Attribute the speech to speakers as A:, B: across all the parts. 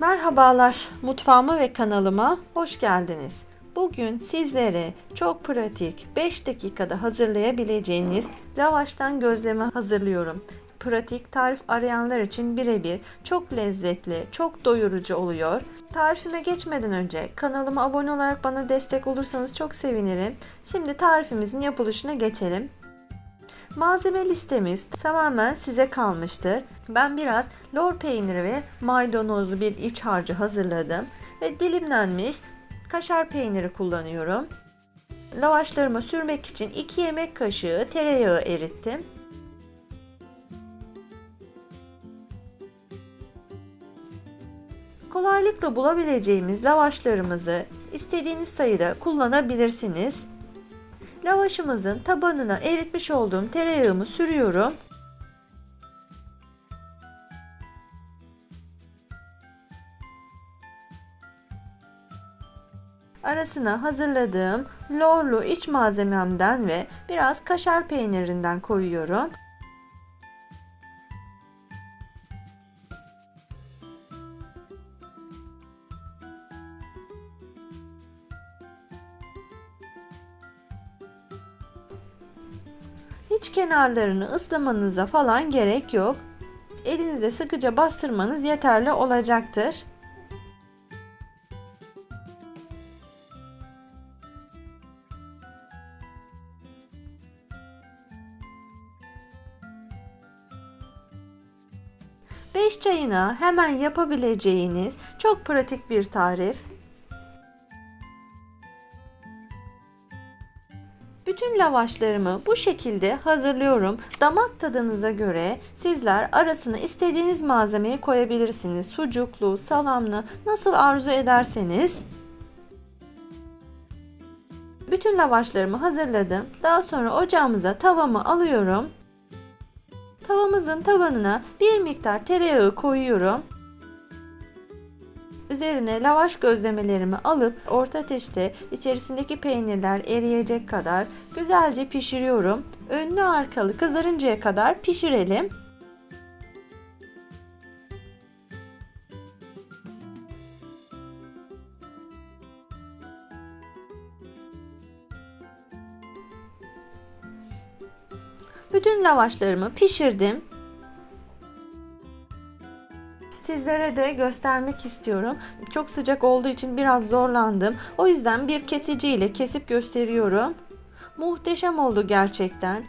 A: Merhabalar, mutfağıma ve kanalıma hoş geldiniz. Bugün sizlere çok pratik 5 dakikada hazırlayabileceğiniz lavaştan gözleme hazırlıyorum. Pratik tarif arayanlar için birebir çok lezzetli, çok doyurucu oluyor. Tarifime geçmeden önce kanalıma abone olarak bana destek olursanız çok sevinirim. Şimdi tarifimizin yapılışına geçelim. Malzeme listemiz tamamen size kalmıştır. Ben biraz lor peyniri ve maydanozlu bir iç harcı hazırladım ve dilimlenmiş kaşar peyniri kullanıyorum. Lavaşlarıma sürmek için 2 yemek kaşığı tereyağı erittim. Kolaylıkla bulabileceğimiz lavaşlarımızı istediğiniz sayıda kullanabilirsiniz. Lavaşımızın tabanına eritmiş olduğum tereyağımı sürüyorum. Arasına hazırladığım lorlu iç malzememden ve biraz kaşar peynirinden koyuyorum. Hiç kenarlarını ıslamanıza falan gerek yok. Elinizde sıkıca bastırmanız yeterli olacaktır. Beş çayına hemen yapabileceğiniz çok pratik bir tarif. Bütün lavaşlarımı bu şekilde hazırlıyorum. Damak tadınıza göre sizler arasına istediğiniz malzemeyi koyabilirsiniz. Sucuklu, salamlı nasıl arzu ederseniz. Bütün lavaşlarımı hazırladım. Daha sonra ocağımıza tavamı alıyorum. Tavamızın tabanına bir miktar tereyağı koyuyorum. Üzerine lavaş gözlemelerimi alıp orta ateşte içerisindeki peynirler eriyecek kadar güzelce pişiriyorum. Önlü arkalı kızarıncaya kadar pişirelim. Bütün lavaşlarımı pişirdim. Sizlere de göstermek istiyorum. Çok sıcak olduğu için biraz zorlandım. O yüzden bir kesiciyle kesip gösteriyorum. Muhteşem oldu gerçekten.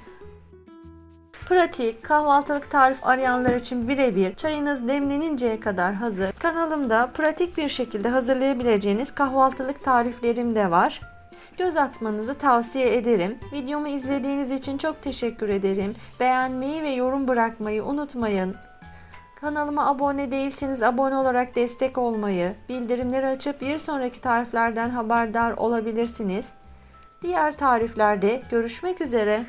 A: Pratik, kahvaltılık tarif arayanlar için birebir çayınız demleninceye kadar hazır. Kanalımda pratik bir şekilde hazırlayabileceğiniz kahvaltılık tariflerim de var. Göz atmanızı tavsiye ederim. Videomu izlediğiniz için çok teşekkür ederim. Beğenmeyi ve yorum bırakmayı unutmayın. Kanalıma abone değilseniz abone olarak destek olmayı, bildirimleri açıp bir sonraki tariflerden haberdar olabilirsiniz. Diğer tariflerde görüşmek üzere.